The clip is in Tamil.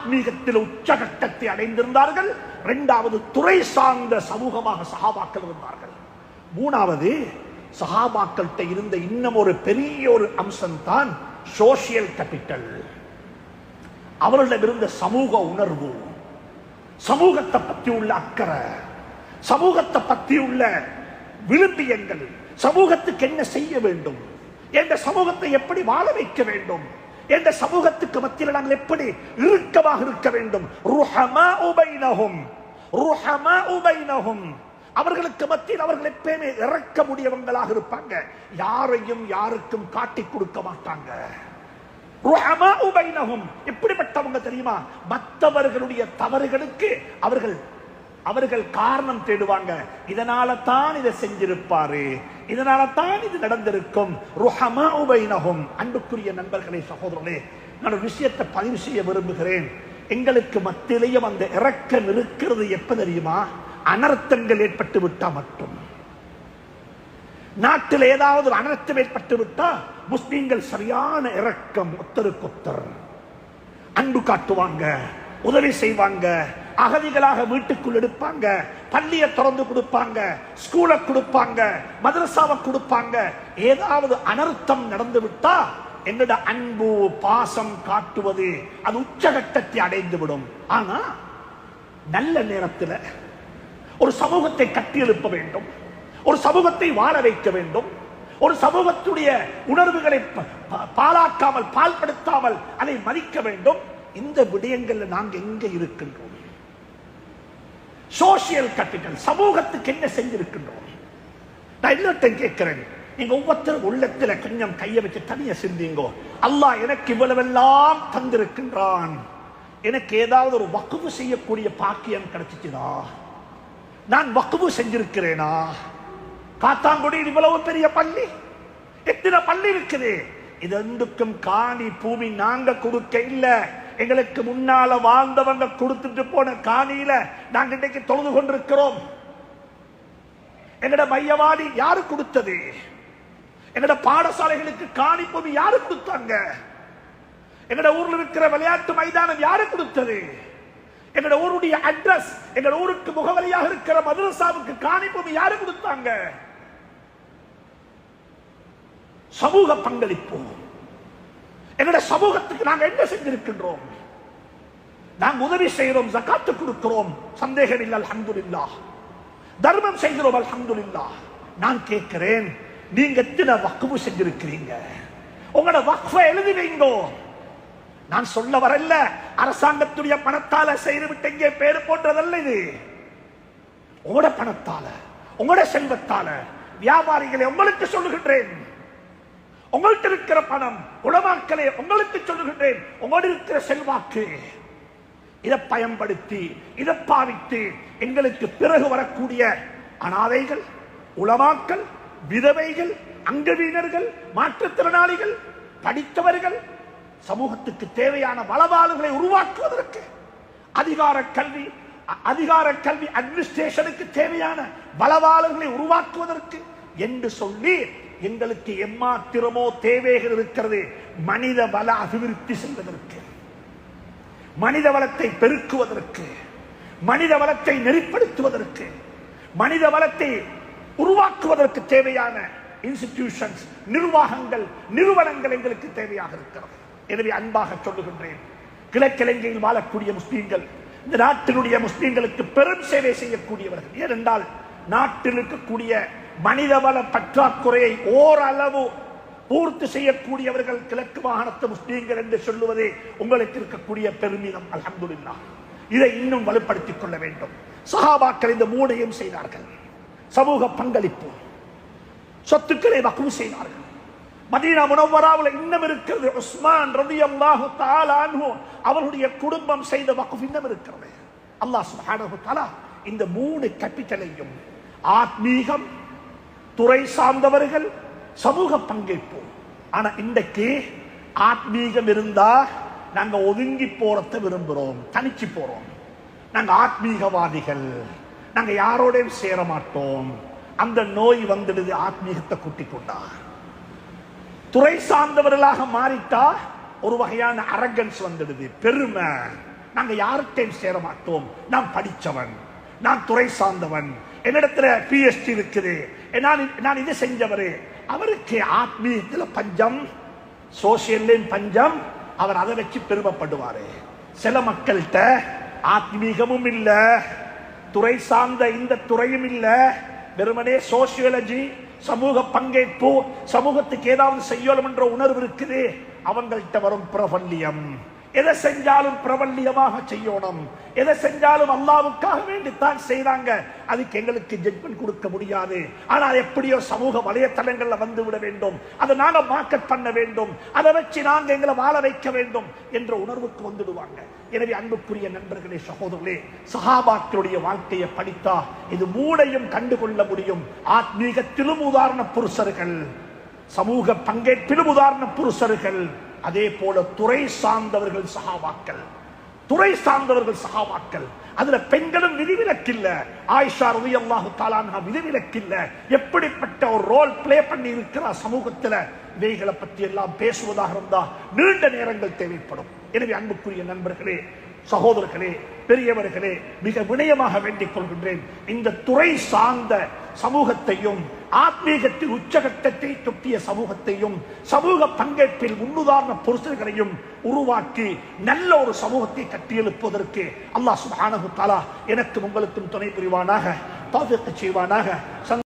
ஆன்மீகத்தில் உச்சகட்டத்தை அடைந்திருந்தார்கள். இரண்டாவது துறை சார்ந்த சமூகமாக சகாபாக்கள் இருந்தார்கள். மூணாவது சகாபாக்கள்கிட்ட இருந்த இன்னும் ஒரு பெரிய ஒரு அம்சம் தான் சோசியல் கேபிட்டல் அவர்களிடம் இருந்த சமூக உணர்வு சமூகத்தை பற்றி உள்ள அக்கறை சமூகத்தை பற்றி உள்ள விழுப்பியங்கள் சமூகத்துக்கு என்ன செய்ய வேண்டும் என்ற சமூகத்தை எப்படி வாழ வைக்க வேண்டும் என்ற சமூகத்துக்கு மத்தியில் நாங்கள் எப்படி இறுக்கமாக இருக்க வேண்டும்? ருஹமா உபைனஹும் ருஹமா உபைனஹும் அவர்களுக்கு மத்தியில் அவர்கள் எப்பயுமே இறக்க முடியவங்களாக இருப்பாங்க. யாரையும் யாருக்கும் காட்டி கொடுக்க மாட்டாங்க. ருஹமா எப்படிப்பட்டவங்க தெரியுமா? மற்றவர்களுடைய தவறுகளுக்கு அவர்கள் அவர்கள் காரணம் தேடுவாங்க. இதனால தான் இதை செஞ்சிருப்பாரு. இதனால தான் இது நடந்திருக்கும். ருஹமா உபைனகும் அன்புக்குரிய நண்பர்களே சகோதரர்களே நான் ஒரு விஷயத்தை பதிவு செய்ய விரும்புகிறேன். எங்களுக்கு மத்தியிலேயும் அந்த இறக்கம் இருக்கிறது எப்ப தெரியுமா? அனர்த்தங்கள் ஏற்பட்டு விட்டா மட்டும். நாட்டில் ஏதாவது ஒரு அனர்த்தம் ஏற்பட்டு விட்டா முஸ்லீம்கள் சரியான இரக்கம் ஒத்தருக்கொத்தர் அன்பு காட்டுவாங்க உதவி செய்வாங்க அகதிகளாக வீட்டுக்குள் எடுப்பாங்க. பள்ளியை திறந்து கொடுப்பாங்க. ஸ்கூலை கொடுப்பாங்க. மதரசாவை கொடுப்பாங்க. ஏதாவது அனர்த்தம் நடந்து விட்டா என்னோட அன்பு பாசம் காட்டுவது அது உச்சகட்டத்தை அடைந்து விடும் ஆனா நல்ல நேரத்தில் ஒரு சமூகத்தை கட்டி எழுப்ப வேண்டும். ஒரு சமூகத்தை வாழ வைக்க வேண்டும். ஒரு சமூகத்துடைய உணர்வுகளை ப- ப- பாலாக்காமல் பால்படுத்தாமல் அதை மதிக்க வேண்டும். இந்த விடயங்கள்ல நாங்கள் எங்க இருக்கின்றோம்? சோசியல் கேபிட்டல் சமூகத்துக்கு என்ன செஞ்சிருக்கின்றோம் நான் எல்லாத்தையும் கேட்கிறேன். நீங்க ஒவ்வொருத்தரும் உள்ளத்துல கொஞ்சம் கையை வச்சு தனியா சிந்திங்கோ. அல்லாஹ் எனக்கு இவ்வளவெல்லாம் தந்திருக்கின்றான். எனக்கு ஏதாவது ஒரு வக்குவு செய்யக்கூடிய பாக்கியம் கிடைச்சிச்சுதா நான் வக்குவு செஞ்சிருக்கிறேனா? காத்தாங்குடியில் இவ்வளவு பெரிய பள்ளி? எத்தனை பள்ளி இருக்குது? இது ரெண்டுக்கும் காணி பூமி நாங்க கொடுக்க இல்லை. எங்களுக்கு முன்னால வாழ்ந்தவங்க கொடுத்துட்டு போன காணியில நாங்க இன்னைக்கு தொழுது கொண்டிருக்கிறோம். எங்கட மையவாடி யாரு கொடுத்தது? எங்கட பாடசாலைகளுக்கு காணி பூமி யாரு கொடுத்தாங்க? எங்கட ஊர்ல இருக்கிற விளையாட்டு மைதானம் யாரு கொடுத்தது? எங்கட ஊருடைய அட்ரஸ் எங்கட ஊருக்கு முகவரியாக இருக்கிற மதுரசாவுக்கு காணி பூமி யாரு கொடுத்தாங்க? சமூக பங்களிப்பு எங்களுடைய சமூகத்துக்கு நாங்கள் என்ன செஞ்சிருக்கின்றோம் நாங்கள் உதவி செய்கிறோம் ஜக்காத்து கொடுக்கிறோம். சந்தேகம் இல்லை அல்ஹம்துலில்லாஹ் தர்மம் செய்கிறோம் அல்ஹம்துலில்லாஹ் நான் கேட்கிறேன் நீங்க எத்தனை வக்குவு செஞ்சிருக்கிறீங்க? உங்களோட வக்ஃபை எழுதி வைங்கோ நான் சொல்ல வரல அரசாங்கத்துடைய பணத்தால செய்து விட்டீங்க பேரு போன்றதல்ல இது. உங்களோட பணத்தால உங்களோட செல்வத்தால வியாபாரிகளை உங்களுக்கு சொல்லுகின்றேன். உங்கள்கிட்ட இருக்கிற பணம் உளமாக்களே உங்களுக்கு சொல்லுகின்றேன். உங்களோட இருக்கிற செல்வாக்கு. இதை பயன்படுத்தி இதை பாவித்து எங்களுக்கு பிறகு வரக்கூடிய அனாதைகள் உளமாக்கல் விதவைகள் அங்கவீனர்கள் மாற்றுத்திறனாளிகள் படித்தவர்கள் சமூகத்துக்கு தேவையான வளவாளுகளை உருவாக்குவதற்கு அதிகார கல்வி அதிகார கல்வி அட்மினிஸ்ட்ரேஷனுக்கு தேவையான வளவாளர்களை உருவாக்குவதற்கு என்று சொல்லி எங்களுக்கு எம்மாத்திரமோ தேவைகள் இருக்கிறது. மனித வள அபிவிருத்தி செய்வதற்கு. மனித வளத்தை பெருக்குவதற்கு. மனித வளத்தை நெறிப்படுத்துவதற்கு. மனித வளத்தை உருவாக்குவதற்கு தேவையான இன்ஸ்டிடியூஷன்ஸ் நிர்வாகங்கள் நிறுவனங்கள் எங்களுக்கு தேவையாக இருக்கிறது. எனவே அன்பாக சொல்லுகின்றேன் கிழக்கிழங்கையில் வாழக்கூடிய முஸ்லீம்கள் இந்த நாட்டினுடைய முஸ்லீம்களுக்கு பெரும் சேவை செய்யக்கூடியவர்கள். ஏனென்றால் நாட்டில் இருக்கக்கூடிய மனிதவள பற்றாக்குறையை ஓரளவு பூர்த்தி செய்யக்கூடியவர்கள் கிழக்கு மாகாணத்து முஸ்லீம்கள் என்று சொல்லுவதே உங்களுக்கு இருக்கக்கூடிய பெருமிதம் அலமதுல்லா இதை இன்னும் வலுப்படுத்திக் கொள்ள வேண்டும். சஹாபாக்கள் இந்த மூடையும் செய்தார்கள். சமூக பங்களிப்பு சொத்துக்களை வக்குவு செய்தார்கள். மதீனா முனவராவில் இன்னும் இருக்கிறது. உஸ்மான் ரலியல்லாஹு தஆலா அன்ஹு அவர்களுடைய குடும்பம் செய்த வக்குஃப் இன்னும் இருக்கிறது. அல்லாஹ் சுப்ஹானஹு தஆலா இந்த மூணு கேபிட்டலையும் ஆத்மீகம் துறை சார்ந்தவர்கள் சமூக பங்கேற்பு ஆனா இன்றைக்கு ஆத்மீகம் இருந்தா நாங்க ஒதுங்கி போறத விரும்புகிறோம் தனிச்சு போறோம். நாங்க ஆத்மீகவாதிகள் நாங்க யாரோடையும் சேர மாட்டோம். அந்த நோய் வந்துடுது ஆத்மீகத்தை கூட்டிக் கொண்டா. துறை சார்ந்தவர்களாக மாறிட்டா ஒரு வகையான அரகன்ஸ் வந்துடுது பெருமை. நாங்க யார்கிட்டையும் சேர மாட்டோம். நான் படித்தவன் நான் துறை சார்ந்தவன் என்னிடத்துல பிஎஸ்டி இருக்குது நான் நான் இது செஞ்சவரு. அவருக்கு ஆத்மீகத்தில் பஞ்சம் சோசியல்லையும் பஞ்சம் அவர் அதை வச்சு பெருமைப்படுவாரு. சில மக்கள்கிட்ட ஆத்மீகமும் இல்லை துறை சார்ந்த இந்த துறையும் இல்லை வெறுமனே சோசியாலஜி சமூக பங்கேற்பு சமூகத்துக்கு ஏதாவது செய்யணும் என்ற உணர்வு இருக்குது. அவங்கள்ட்ட வரும் பிரபல்யம். எதை செஞ்சாலும் பிரபல்யமாக செய்யணும். எதை செஞ்சாலும் அல்லாவுக்காக வேண்டித்தான் செய்றாங்க. அதுக்கு எங்களுக்கு ஜட்மெண்ட் கொடுக்க முடியாது. ஆனால் எப்படியோ சமூக வலைத்தளங்கள்ல வந்து விட வேண்டும். அதை நாங்க மார்க்கெட் பண்ண வேண்டும். அதை வச்சு நாங்க எங்களை வாழ வைக்க வேண்டும் என்ற உணர்வுக்கு வந்துடுவாங்க. எனவே அன்புக்குரிய நண்பர்களே சகோதரர்களே சஹாபாக்களுடைய வாழ்க்கையை படித்தா இது மூளையும் கண்டுகொள்ள முடியும். ஆத்மீகத்திலும் உதாரண புருஷர்கள் சமூக பங்கேற்பிலும் உதாரண புருஷர்கள் அதே போல துறை சார்ந்தவர்கள் சகாவாக்கள் துறை சார்ந்தவர்கள் சகாவாக்கள் அதுல பெண்களும் விதிவிலக்கில்ல. ஆயிஷா ரவி அல்லாஹு தாலான் விதிவிலக்கில்ல. எப்படிப்பட்ட ஒரு ரோல் பிளே பண்ணி இருக்கிறார் சமூகத்துல? இவைகளை பற்றி எல்லாம் பேசுவதாக இருந்தா நீண்ட நேரங்கள் தேவைப்படும். எனவே அன்புக்குரிய நண்பர்களே சகோதரர்களே பெரியவர்களே மிக வினயமாக வேண்டிக் கொள்கின்றேன். இந்த துறை சார்ந்த சமூகத்தையும் ஆத்மீகத்தில் உச்சகட்டத்தை தொட்டிய சமூகத்தையும் சமூக பங்கேற்பில் முன்னுதாரண புருஷர்களையும் உருவாக்கி நல்ல ஒரு சமூகத்தை கட்டியெழுப்புவதற்கு அல்லாஹ் சுப்ஹானஹு தாலா எனக்கும் உங்களுக்கும் துணை புரிவானாக தௌஃபீக் செய்வானாக.